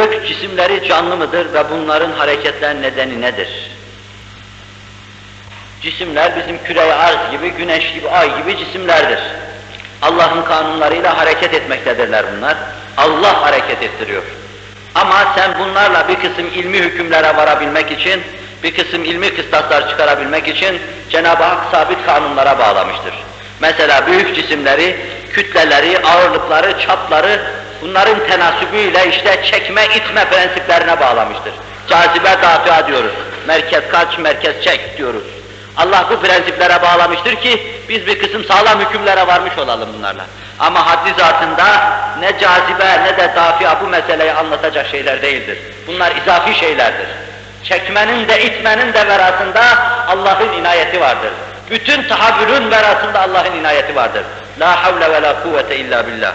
Gök cisimleri canlı mıdır ve bunların hareketler nedeni nedir? Cisimler bizim küre arz gibi, güneş gibi, ay gibi cisimlerdir. Allah'ın kanunlarıyla hareket etmektedirler bunlar. Allah hareket ettiriyor. Ama sen bunlarla bir kısım ilmi hükümlere varabilmek için, bir kısım ilmi kıstaslar çıkarabilmek için Cenab-ı Hak sabit kanunlara bağlamıştır. Mesela büyük cisimleri, kütleleri, ağırlıkları, çapları bunların tenasübüyle işte çekme, itme prensiplerine bağlamıştır. Cazibe dafia diyoruz. Merkez kaç, merkez çek diyoruz. Allah bu prensiplere bağlamıştır ki biz bir kısım sağlam hükümlere varmış olalım bunlarla. Ama haddi zatında ne cazibe ne de dafia bu meseleyi anlatacak şeyler değildir. Bunlar izafi şeylerdir. Çekmenin de itmenin de verasında Allah'ın inayeti vardır. Bütün tahammülün verasında Allah'ın inayeti vardır. La havle ve la kuvvete illa billah.